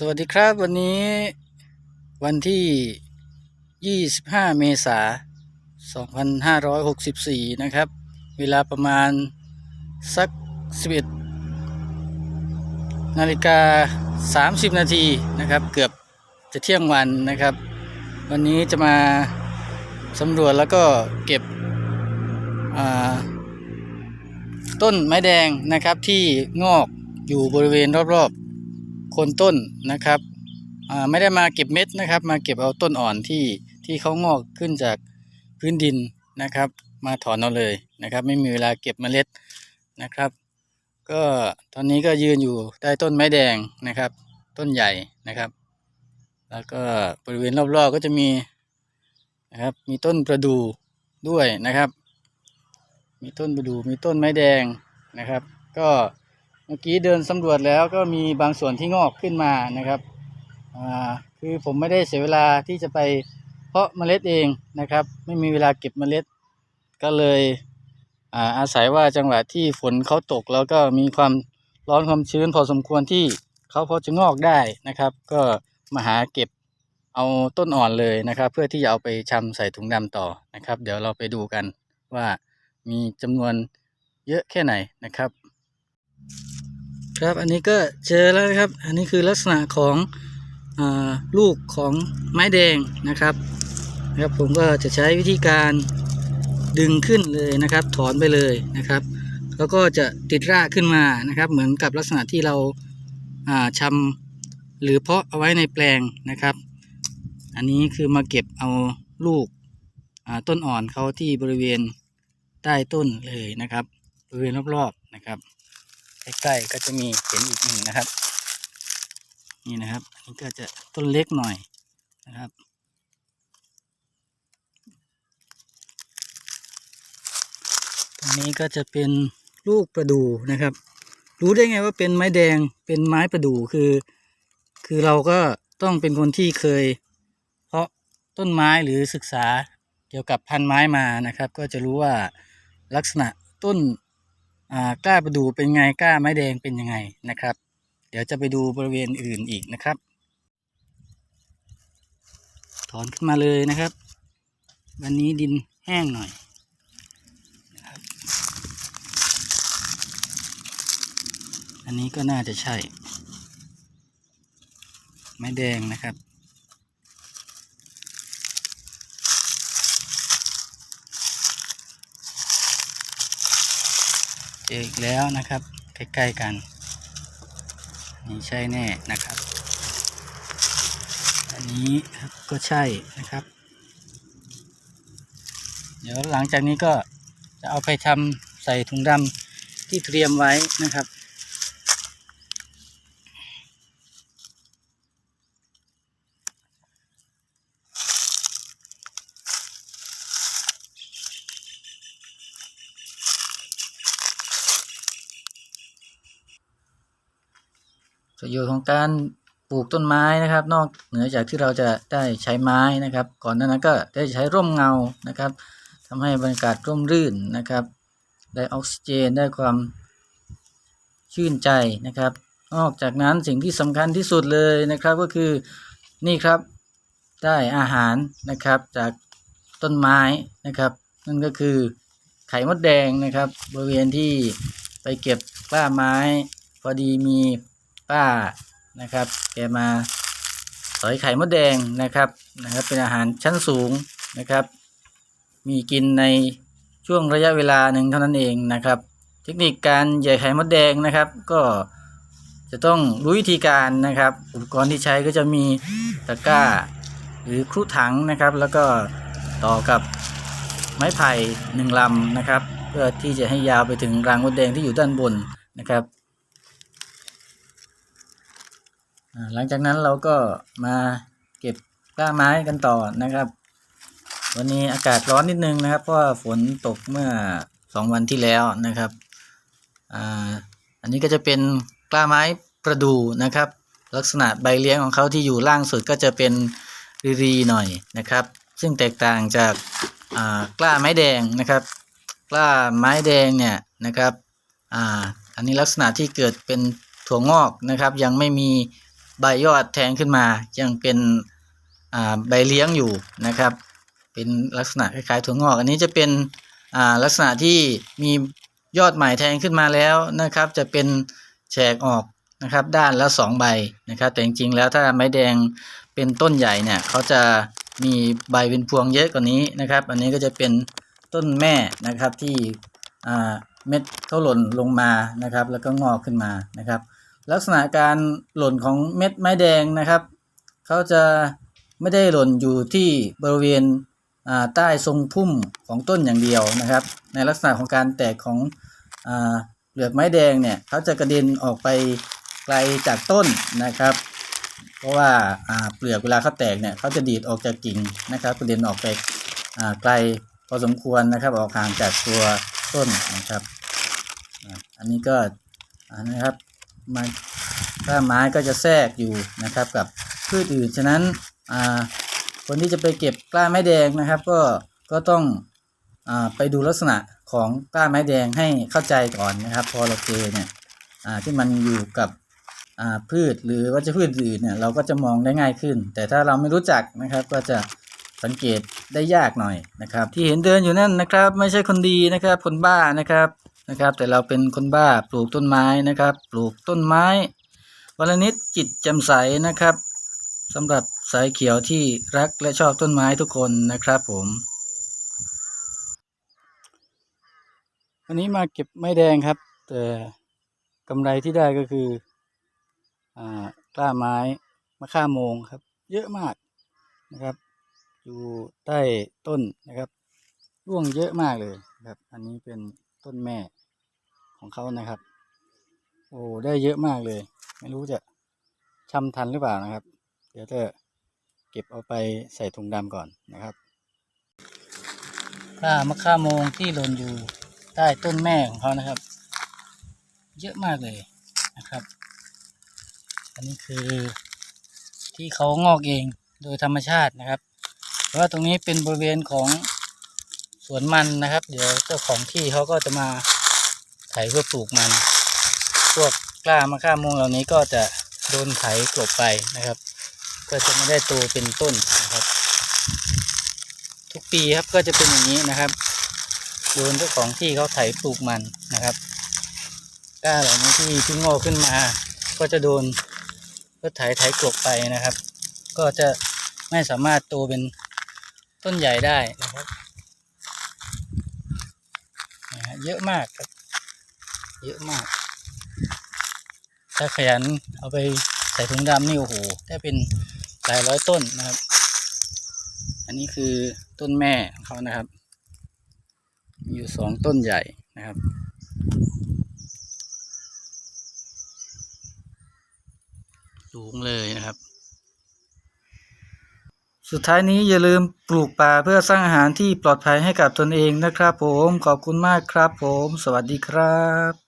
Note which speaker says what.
Speaker 1: สวัสดีครับวันนี้วันที่ 25 เมษายน 2564 นะครับ เวลาประมาณสัก 11 นาฬิกา 30 นาทีนะครับ เกือบจะเที่ยงวันนะครับ วันนี้จะมาสำรวจแล้วก็เก็บต้นไม้แดงนะครับที่งอกอยู่บริเวณรอบๆ คนต้นนะครับไม่ได้มาเก็บเม็ดนะครับ มาเก็บเอาต้นอ่อนที่ที่เขางอกขึ้นจากพื้นดินนะครับ มาถอนเอาเลยนะครับ ไม่มีเวลาเก็บเมล็ดนะครับ ก็ตอนนี้ก็ยืนอยู่ใต้ต้นไม้แดงนะครับ ต้นใหญ่นะครับ แล้วก็บริเวณรอบๆก็จะมีนะครับ มีต้นประดู่ด้วยนะครับ มีต้นประดู่มีต้นไม้แดงนะครับ ก็ เมื่อกี้เดินสำรวจแล้วก็มีบางส่วนที่งอกขึ้นมานะครับอ่าคือผมไม่ได้เสียเวลาที่จะไปเพาะเมล็ดเองนะครับ ไม่มีเวลาเก็บเมล็ด ก็เลยอ่าอาศัยว่าจังหวะที่ฝนเขาตกแล้วก็มีความร้อนความชื้นพอสมควรที่เขาพอจะงอกได้นะครับ ก็มาหาเก็บเอาต้นอ่อนเลยนะครับ เพื่อที่จะเอาไปชำใส่ถุงดำต่อนะครับ เดี๋ยวเราไปดูกันว่ามีจำนวนเยอะแค่ไหนนะครับ ครับอันนี้ก็เจอแล้วนะครับ อันนี้คือลักษณะของอลูกของไม้แดงนะครับนะครับ ผมก็จะใช้วิธีการดึงขึ้นเลยนะครับ ถอนไปเลยนะครับ แล้วก็จะติดรากขึ้นมานะครับ เหมือนกับลักษณะที่เราอ่าชำหรือเพาะเอาไว้ในแปลงนะครับ อันนี้คือมาเก็บเอาลูกต้นอ่อนเขาที่บริเวณใต้ต้นเลยนะครับบริเวณรอบๆนะครับ ใกล้ๆก็จะมีเห็นอีกหนึ่งนะครับ นี่นะครับอันนี้ก็จะต้นเล็กหน่อยนะครับ ตรงนี้ก็จะเป็นลูกประดู่นะครับ รู้ได้ไงว่าเป็นไม้แดงเป็นไม้ประดู่คือ คือเราก็ต้องเป็นคนที่เคย เพาะต้นไม้หรือศึกษาเกี่ยวกับพันไม้มานะครับ ก็จะรู้ว่าลักษณะต้น กล้าประดูเป็นไงกล้าไม้แดงเป็นยังไงนะครับ เดี๋ยวจะไปดูบริเวณอื่นอีกนะครับ ถอนขึ้นมาเลยนะครับ วันนี้ดินแห้งหน่อยอันนี้ก็น่าจะใช่ ไม้แดงนะครับ เจออีกแล้วนะครับ ใกล้ๆกัน นี่ใช่แน่นะครับ อันนี้ก็ใช่นะครับ เดี๋ยวหลังจากนี้ก็จะเอาไปทำใส่ถุงดำที่เตรียมไว้นะครับ ประโยชน์ของการปลูกต้นไม้นะครับ นอกเหนือจากที่เราจะได้ใช้ไม้นะครับ ก่อนหน้านั้นก็ได้ใช้ร่มเงานะครับทำให้บรรยากาศร่มรื่นนะครับ ได้ออกซิเจนได้ความชื่นใจนะครับ นอกจากนั้นสิ่งที่สำคัญที่สุดเลยนะครับก็คือนี่ครับได้อาหารนะครับจากต้นไม้นะครับ นั่นก็คือไข่มดแดงนะครับ บริเวณที่ไปเก็บกล้าไม้ พอดีมี ป้านะครับ แกมาสอยไข่มดแดงนะครับนะครับ เป็นอาหารชั้นสูงนะครับ มีกินในช่วงระยะเวลาหนึ่งเท่านั้นเองนะครับ เทคนิคการใหญ่ไข่มดแดงนะครับ ก็จะต้องรู้วิธีการนะครับ อุปกรณ์ที่ใช้ก็จะมีตะกร้า หรือครุถังนะครับ แล้วก็ต่อกับไม้ไผ่หนึ่งลำนะครับ เพื่อที่จะให้ยาวไปถึงรังมดแดงที่อยู่ด้านบนนะครับ อ่า หลังจากนั้นเราก็มาเก็บกล้าไม้กันต่อนะครับ วันนี้อากาศร้อนนิดนึงนะครับ เพราะว่าฝนตกเมื่อสองวันที่แล้วนะครับอ่าอันนี้ก็จะเป็นกล้าไม้ประดู่นะครับ ลักษณะใบเลี้ยงของเขาที่อยู่ล่างสุดก็จะเป็นรีๆหน่อยนะครับ ซึ่งแตกต่างจากอ่ากล้าไม้แดงนะครับ กล้าไม้แดงเนี่ยนะครับอ่าอันนี้ลักษณะที่เกิดเป็นถั่วงอกนะครับ ยังไม่มี ใบยอดแทงขึ้นมายังเป็นใบเลี้ยงอยู่นะครับ เป็นลักษณะคล้ายๆถั่วงอก อันนี้จะเป็นลักษณะที่มียอดใหม่แทงขึ้นมาแล้วนะครับ จะเป็นแฉกออกนะครับ ด้านละสองใบนะครับ แต่จริงๆแล้วถ้าไม้แดงเป็นต้นใหญ่เนี่ยเขาจะมีใบเป็นพวงเยอะกว่านี้นะครับ อันนี้ก็จะเป็นต้นแม่นะครับที่เม็ดเขาหล่นลงมานะครับ แล้วก็งอกขึ้นมานะครับ ลักษณะการหล่นของเม็ดไม้แดงนะครับ เขาจะไม่ได้หล่นอยู่ที่บริเวณใต้ทรงพุ่มของต้นอย่างเดียวนะครับ ในลักษณะของการแตกของอเปลือกไม้แดงเนี่ยเขาจะกระเด็นออกไปไกลจากต้นนะครับ เพราะว่าเปลือกเวลาเขาแตกเนี่ยเขาจะดีดออกจากกิ่งนะครับกระเด็นออกไปไกลพอสมควรนะครับออกห่างจากตัวต้นนะครับ อันนี้ก็นะครับ มากล้าไม้ก็จะแทรกอยู่นะครับกับพืชอื่น ฉะนั้นคนที่จะไปเก็บกล้าไม้แดงนะครับ ก็ก็ต้องอไปดูลักษณะของกล้าไม้แดงให้เข้าใจก่อนนะครับ พอเราเจอเนี่ยที่มันอยู่กับพืชหรือวัชพืชอื่นเนี่ยเราก็จะมองได้ง่ายขึ้น แต่ถ้าเราไม่รู้จักนะครับก็จะสังเกตได้ยากหน่อยนะครับ ที่เห็นเดินอยู่นั่นนะครับ ไม่ใช่คนดีนะครับคนบ้านะครับ นะครับ แต่เราเป็นคนบ้าปลูกต้นไม้นะครับ ปลูกต้นไม้วันนิดจิตจ่มใสนะครับสำหรับสายเขียวที่รักและชอบต้นไม้ทุกคนนะครับผมวันนี้มาเก็บไม้แดงครับ แต่กำไรที่ได้ก็คืออ่ากล้าไม้มะข่าโมงครับ เยอะมากนะครับ อยู่ใต้ต้นนะครับร่วงเยอะมากเลยครับ อันนี้เป็น ต้นแม่ของเขานะครับ โอ้ได้เยอะมากเลย ไม่รู้จะชำทันหรือเปล่านะครับ เดี๋ยวจะเก็บเอาไปใส่ถุงดำก่อนนะครับข้ามะข่าโมงที่หล่นอยู่ใต้ต้นแม่ของเขานะครับ เยอะมากเลยนะครับ อันนี้คือที่เขางอกเองโดยธรรมชาตินะครับ เพราะว่าตรงนี้เป็นบริเวณของ สวนมันนะครับ เดี๋ยวเจ้าของที่เขาก็จะมาไถเพื่อปลูกมัน พวกกล้ามะข่ามงเหล่านี้ก็จะโดนไถกลบไปนะครับ ก็จะไม่ได้โตเป็นต้นนะครับ ทุกปีครับก็จะเป็นอย่างนี้นะครับโดนเจ้าของที่เขาไถปลูกมันนะครับกล้าเหล่านี้ที่ที่งอกขึ้นมา ก็จะโดนรถไถไถกลบไปนะครับ ก็จะไม่สามารถโตเป็นต้นใหญ่ได้นะครับนะฮะ เยอะมากครับ เยอะมาก ถ้าขยันเอาไปใส่ถุงดำนี่โอ้โหได้เป็นหลายร้อยต้นนะครับ อันนี้คือต้นแม่ของเขานะครับมีอยู่สองต้นใหญ่นะครับสูงเลยนะครับ สุดท้ายนี้อย่าลืมปลูกป่าเพื่อสร้างอาหารที่ปลอดภัยให้กับตนเองนะครับผมขอบคุณมากครับผม สวัสดีครับ